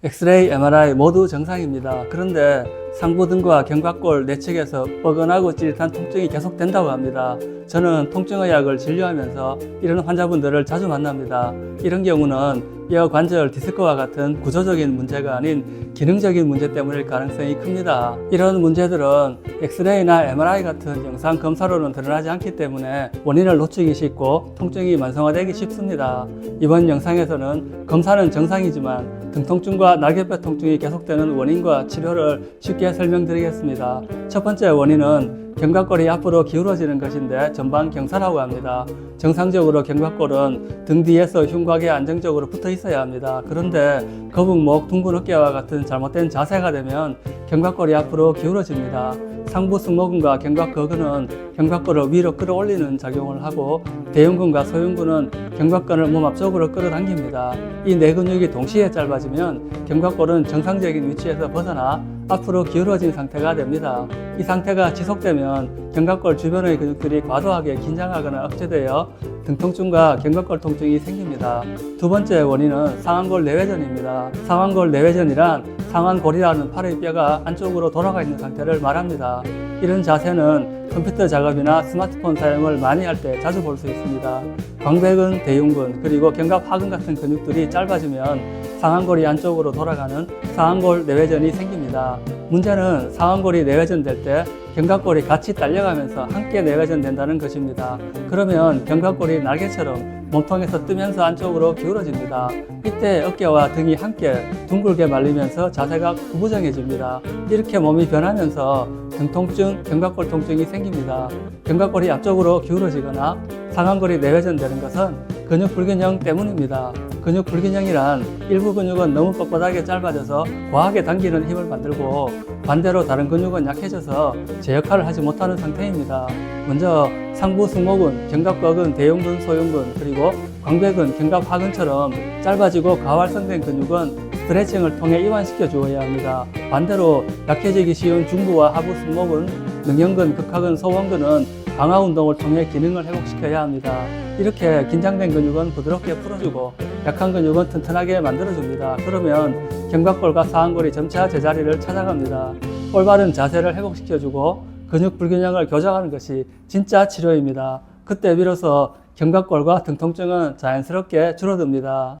엑스레이, MRI 모두 정상입니다. 그런데 상부 등과 견갑골 내측에서 뻐근하고 찌릿한 통증이 계속된다고 합니다. 저는 통증의학을 진료하면서 이런 환자분들을 자주 만납니다. 이런 경우는 뼈 관절 디스크와 같은 구조적인 문제가 아닌 기능적인 문제 때문일 가능성이 큽니다. 이런 문제들은 엑스레이나 MRI 같은 영상 검사로는 드러나지 않기 때문에 원인을 놓치기 쉽고 통증이 만성화되기 쉽습니다. 이번 영상에서는 검사는 정상이지만 등통증과 날개뼈 통증이 계속되는 원인과 치료를 쉽게 설명드리겠습니다. 첫 번째 원인은 견갑골이 앞으로 기울어지는 것인데 전방 경사라고 합니다. 정상적으로 견갑골은 등 뒤에서 흉곽에 안정적으로 붙어 있어야 합니다. 그런데 거북목, 둥근 어깨와 같은 잘못된 자세가 되면 견갑골이 앞으로 기울어집니다. 상부 승모근과 견갑거근은 견갑골을 위로 끌어올리는 작용을 하고 대흉근과 소흉근은 견갑근을 몸 앞쪽으로 끌어당깁니다. 이 네 근육이 동시에 짧아지면 견갑골은 정상적인 위치에서 벗어나 앞으로 기울어진 상태가 됩니다. 이 상태가 지속되면 견갑골 주변의 근육들이 과도하게 긴장하거나 억제되어 등통증과 견갑골 통증이 생깁니다. 두 번째 원인은 상완골 내외전입니다. 상완골 내외전이란 상완골이라는 팔의 뼈가 안쪽으로 돌아가 있는 상태를 말합니다. 이런 자세는 컴퓨터 작업이나 스마트폰 사용을 많이 할 때 자주 볼 수 있습니다. 광배근, 대흉근, 그리고 견갑 하근 같은 근육들이 짧아지면 상완골이 안쪽으로 돌아가는 상완골 내외전이 생깁니다. 문제는 상완골이 내외전될 때 견갑골이 같이 딸려가면서 함께 내외전된다는 것입니다. 그러면 견갑골이 날개처럼 몸통에서 뜨면서 안쪽으로 기울어집니다. 이때 어깨와 등이 함께 둥글게 말리면서 자세가 구부정해집니다. 이렇게 몸이 변하면서 등통증, 견갑골 통증이 생깁니다. 견갑골이 앞쪽으로 기울어지거나 상완골이 내외전되는 것은 근육 불균형 때문입니다. 근육 불균형이란 일부 근육은 너무 뻣뻣하게 짧아져서 과하게 당기는 힘을 만들고 반대로 다른 근육은 약해져서 제 역할을 하지 못하는 상태입니다. 먼저 상부 승모근, 견갑거근, 대흉근, 소흉근 그리고 광배근, 견갑하근처럼 짧아지고 가활성된 근육은 스트레칭을 통해 이완시켜 주어야 합니다. 반대로 약해지기 쉬운 중부와 하부 승모근, 능형근, 극하근, 소원근은 강화 운동을 통해 기능을 회복시켜야 합니다. 이렇게 긴장된 근육은 부드럽게 풀어주고 약한 근육은 튼튼하게 만들어줍니다. 그러면 견갑골과 상완골이 점차 제자리를 찾아갑니다. 올바른 자세를 회복시켜주고 근육 불균형을 교정하는 것이 진짜 치료입니다. 그때 비로소 견갑골과 등통증은 자연스럽게 줄어듭니다.